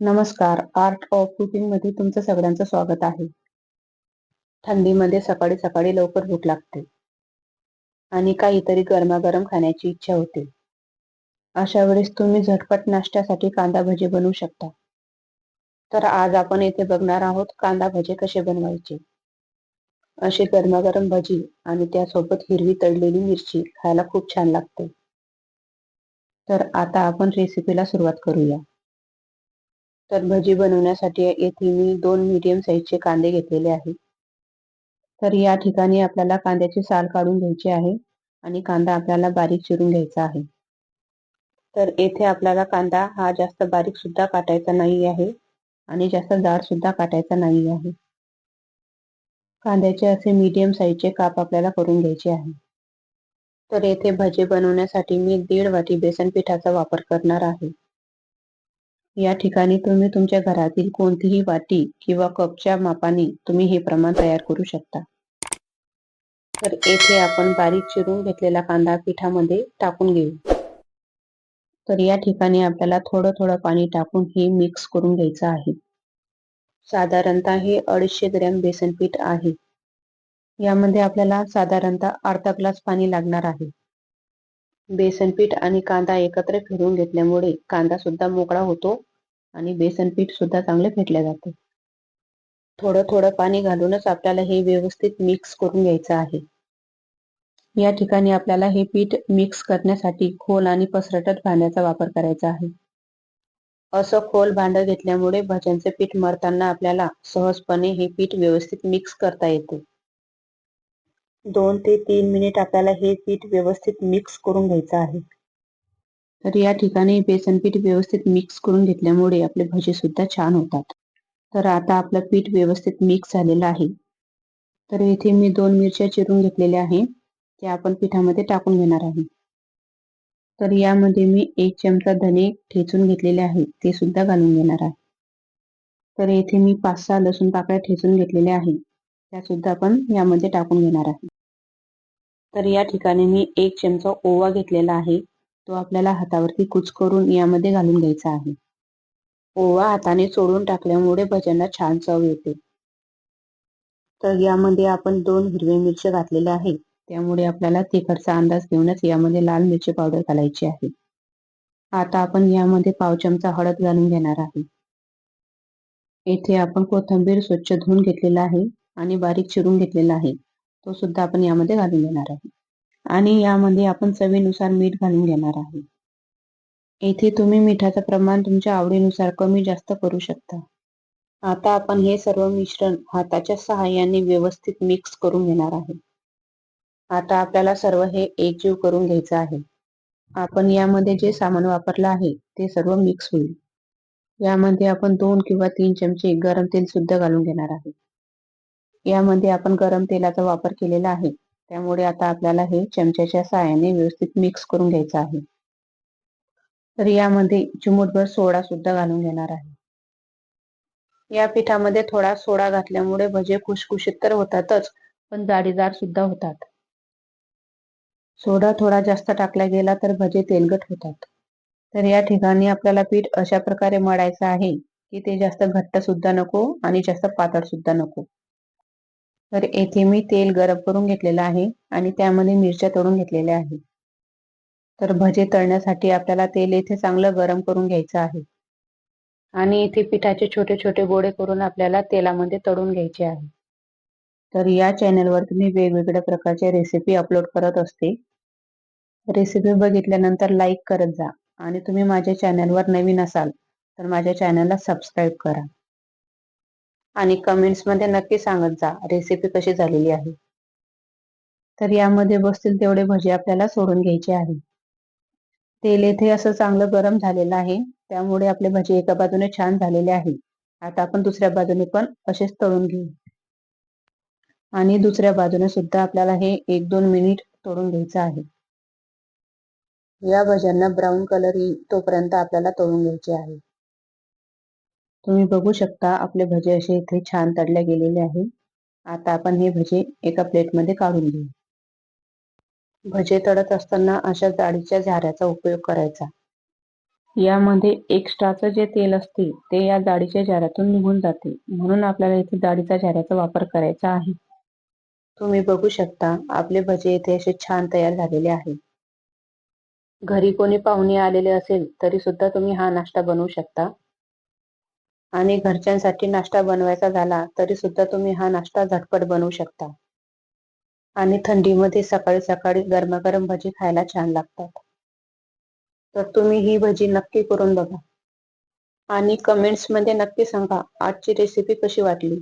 नमस्कार. Art of कुकिंगमध्ये तुमचं सगळ्यांचं स्वागत आहे. थंडीमध्ये सकाळी सकाळी लवकर भूक लागते. आणि काहीतरी गरमागरम खाण्याची इच्छा होते. अशा वेळेस तुम्ही झटपट नाश्त्यासाठी कांदा भजी बनवू शकता. तर आज आपण येथे बघणार आहोत कांदा भजे कसे बनवायचे. असे गरमागरम भजी आणि त्यासोबत हिरवी तळलेली मिरची खायला खूप छान लागते. तर आता आपण रेसिपीला सुरुवात करूया. तर भजी बनवण्यासाठी येथे मी दोन मीडियम साईजचे कांदे घेतलेले आहे तर या ठिकाणी आपल्याला कांद्याची साल काढून घ्यायची आहे आणि कांदा आपल्याला बारीक चिरून घ्यायचा आहे. तर येथे आपल्याला कांदा हा जास्त बारीक सुद्धा काटायचा नाही आहे आणि जास्त जाड सुद्धा काटायचा नाही आहे. कांद्याचे असे मीडियम साईजचे काप आपल्याला करून घ्यायचे आहे. तर येथे भजे बनवण्यासाठी मी दीड वाटी बेसन पिठाचा वापर करणार आहे. या ठिकाणी तुम्ही तुमच्या घरातील कोणतीही वाटी किंवा कपच्या मापाने तुम्ही हे प्रमाण तयार करू शकता. तर येथे आपण बारीक चिरून घेतलेला कांदा पिठामध्ये टाकून घेऊ. तर या ठिकाणी आपल्याला थोडं थोडं पाणी टाकून हे मिक्स करून घ्यायचं आहे. साधारणतः हे अडीचशे ग्रॅम बेसन पीठ आहे. यामध्ये आपल्याला साधारणतः अर्धा ग्लास पाणी लागणार आहे. बेसन पीठ आणि कांदा एकत्र फिरून घेतल्यामुळे कांदा सुद्धा मोकळा होतो. आणि बेसन पीठ सुद्धा चांगले फेटले जाते. थोडं थोडं पाणी घालूनच आपल्याला हे व्यवस्थित मिक्स करून घ्यायचं आहे. या ठिकाणी आपल्याला हे पीठ मिक्स करण्यासाठी खोल आणि पसरटत भांड्याचा वापर करायचा आहे. असं खोल भांड घेतल्यामुळे भज्यांचे पीठ मरताना आपल्याला सहजपणे हे पीठ व्यवस्थित मिक्स करता येते. दोन ते तीन मिनिट आपल्याला हे पीठ व्यवस्थित मिक्स करून घ्यायचं आहे. तर या ठिकाणी बेसन पीठ व्यवस्थित मिक्स करून घेतल्यामुळे आपले भजे सुद्धा छान होतात. तर आता आपलं पीठ व्यवस्थित मिक्स झालेलं आहे. तर इथे मी दोन मिरच्या चिरून घेतलेल्या आहे. त्या आपण पिठामध्ये टाकून घेणार आहे. तर यामध्ये मी एक चमचा धने ठेचून घेतलेले आहे. ते सुद्धा घालून घेणार आहे. तर येथे मी पाच सहा लसूण पाकळ्या ठेचून घेतलेल्या आहे त्या सुद्धा आपण यामध्ये टाकून घेणार आहे. तर या ठिकाणी मी एक चमचा ओवा घेतलेला आहे. तो आपल्याला हातावरती कुच करून यामध्ये घालून घ्यायचा आहे. ओवा हाताने सोडून टाकल्यामुळे भज्यांना छान चव येते. तर यामध्ये आपण दोन हिरवे मिरची घातलेले आहे त्यामुळे आपल्याला तिखटचा अंदाज घेऊनच यामध्ये लाल मिरची पावडर घालायची आहे. आता आपण यामध्ये पाव चमचा हळद घालून घेणार आहे. येथे आपण कोथंबीर स्वच्छ धुवून घेतलेला आहे आणि बारीक चिरून घेतलेला आहे. तो सुद्धा आपण यामध्ये घालून घेणार आहे. आणि यामध्ये आपण चवीनुसार मीठ घालून घेणार आहे. येथे तुम्ही मिठाचं प्रमाण तुमच्या आवडीनुसार कमी जास्त करू शकता. आता आपण हे सर्व मिश्रण हाताच्या सहाय्याने व्यवस्थित मिक्स करून घेणार आहे. आता आपल्याला सर्व हे एकजीव करून घ्यायचं आहे. आपण यामध्ये जे सामान वापरलं आहे ते सर्व मिक्स होईल. यामध्ये आपण दोन किंवा तीन चमचे गरम तेल सुद्धा घालून घेणार आहे. यामध्ये आपण गरम तेलाचा वापर केलेला आहे. त्यामुळे आता आपल्याला हे चमच्याच्या सहाय्याने व्यवस्थित मिक्स करून घ्यायचं आहे. तर यामध्ये चिमूटभर सोडा सुद्धा घालून घेणार आहे. या पिठामध्ये थोडा सोडा घातल्यामुळे भजे खुशखुशीत तर होतातच पण जाडीदार सुद्धा होतात. सोडा थोडा जास्त टाकला गेला तर भजे तेलगट होतात. तर या ठिकाणी आपल्याला पीठ अशा प्रकारे मळायचं आहे की ते जास्त घट्ट सुद्धा नको आणि जास्त पातळ सुद्धा नको. तर येथे मी तेल गरम करून घेतलेलं आहे आणि त्यामध्ये मिरच्या तळून घेतलेल्या आहे तर भजे तळण्यासाठी आपल्याला तेल येथे चांगलं गरम करून घ्यायचं आहे. आणि इथे पिठाचे छोटे छोटे गोळे करून आपल्याला तेलामध्ये तळून घ्यायचे आहे. तर या चॅनलवर तुम्ही वेगवेगळ्या प्रकारच्या रेसिपी अपलोड करत असते रेसिपी बघितल्यानंतर लाईक करत जा आणि तुम्ही माझ्या चॅनलवर नवीन असाल तर माझ्या चॅनलला सबस्क्राईब करा. आणि कमेंट्समध्ये नक्की सांगत जा रेसिपी कशी झालेली आहे. तर यामध्ये बसतील तेवढे भजे आपल्याला सोडून घ्यायचे आहे. तेल येथे असं चांगलं गरम झालेलं आहे त्यामुळे आपले भजे एका बाजूने छान झालेले आहे. आता आपण दुसऱ्या बाजूने पण असेच तळून घेऊ. आणि दुसऱ्या बाजूने सुद्धा आपल्याला हे एक दोन मिनिट तळून घ्यायचं आहे. या भज्यांना ब्राऊन कलर येईल तोपर्यंत आपल्याला तळून घ्यायचे आहे. तुम्ही बघू शकता आपले भजे असे इथे छान तळले गेलेले आहे. आता आपण हे भजे एका प्लेटमध्ये काढून घेऊ. भजे तळत असताना अशा जाडीच्या झाऱ्याचा उपयोग करायचा. यामध्ये एक्स्ट्राचं जे तेल असते ते या जाडीच्या जाऱ्यातून निघून जाते. म्हणून आपल्याला इथे जाडीच्या झाऱ्याचा वापर करायचा आहे. तुम्ही बघू शकता आपले भजे इथे असे छान तयार झालेले आहे. घरी कोणी पाहुणे आलेले असेल तरी सुद्धा तुम्ही हा नाश्ता बनवू शकता. आणि घरच्यांसाठी नाश्ता बनवायचा झाला तरी सुद्धा तुम्ही हा नाश्ता झटपट बनवू शकता. आणि थंडीमध्ये सकाळी सकाळी गरमागरम भजी खायला छान लागतात. तर तुम्ही ही भजी नक्की करून बघा. आणि कमेंट्समध्ये नक्की सांगा आजची रेसिपी कशी वाटली?